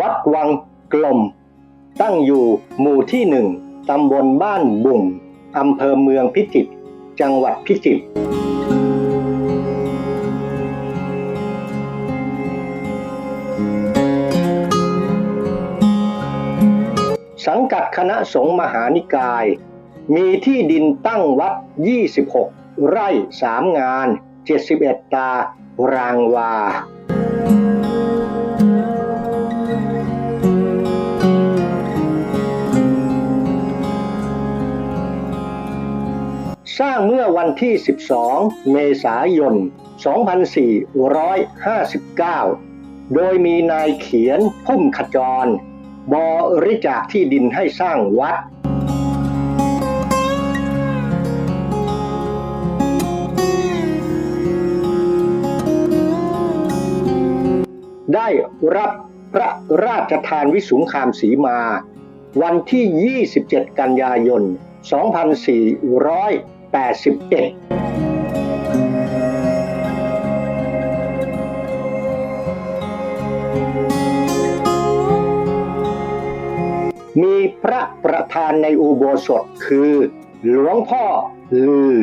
วัดวังกลม ตั้งอยู่หมู่ที่หนึ่งตำบลบ้านบุ่งอำเภอเมืองพิจิตรจังหวัดพิจิตรสังกัดคณะสงฆ์มหานิกาย มีที่ดินตั้งวัด 26 ไร่ 3 งาน 71 ตารางวา วันที่ 12 เมษายน 2459 โดยมีนายเขียนพุ่มขจร บริจาคที่ดินให้สร้างวัดได้รับพระราชทานวิสุงคามสีมา วันที่ 27 กันยายน 2481มีพระประธานในอุโบสถคือ หลวงพ่อลือ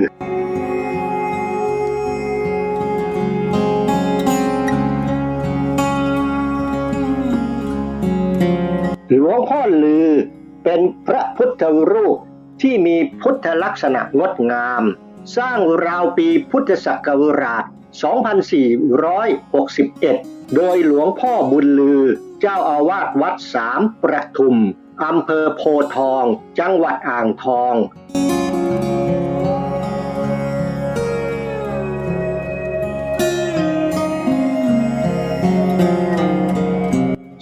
หลวงพ่อลือเป็นพระพุทธรูป ที่มีพุทธลักษณะงดงาม สร้างราวปีพุทธศักราช 2461 โดยหลวงพ่อบุญลือ เจ้าอาวาสวัดสามประทุมอำเภอโพทอง จังหวัดอ่างทอง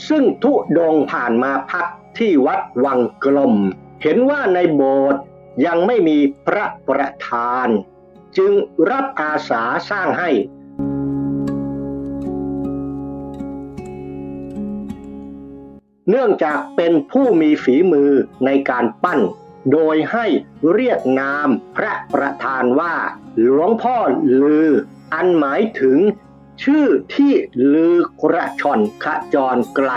ซึ่งทุดงผ่านมาพักที่วัดวังกลม เห็นว่าในโบสถ์ยังไม่มีพระประธาน จึงรับอาสาสร้างให้ เนื่องจากเป็นผู้มีฝีมือในการปั้น โดยให้เรียกนามพระประธานว่า หลวงพ่อลือ อันหมายถึงชื่อที่ลือกระชอนขจรไกล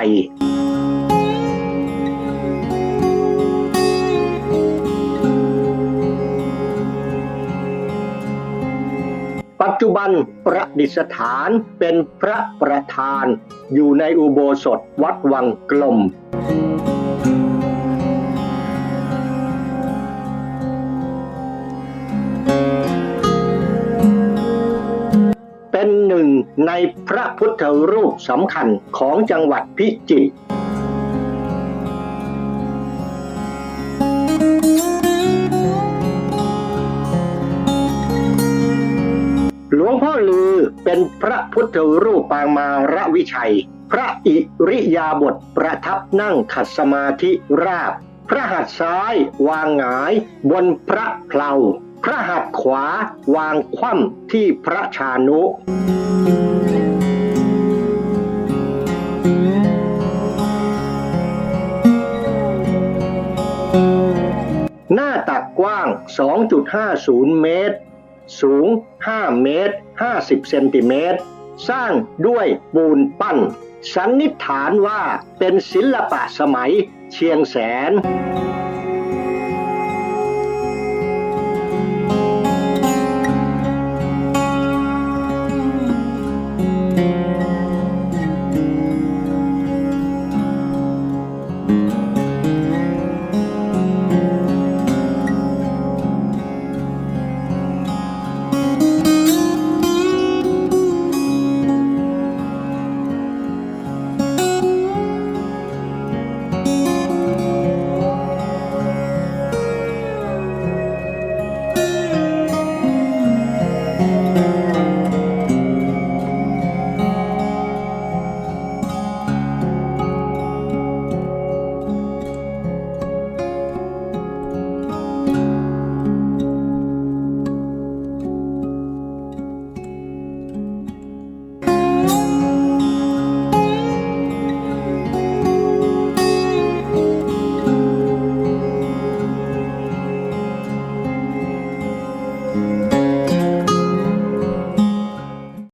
บันประดิษฐานเป็นพระประธาน อยู่ในอุโบสถวัดวังกลม เป็นหนึ่งในพระพุทธรูปสำคัญของจังหวัดพิจิตร เป็นพระพุทธรูปปางมาระวิชัย พระอิริยาบถประทับนั่งขัดสมาธิราบ พระหัตถ์ซ้ายวางหงาย บนพระเพลาพระหัตถ์ขวาวางคว่ำที่พระชานุหน้าตักกว้าง 2.50 เมตร สูง 5 เมตร 50 เซนติเมตร สร้างด้วยปูนปั้น สันนิษฐานว่าเป็นศิลปะสมัยเชียงแสน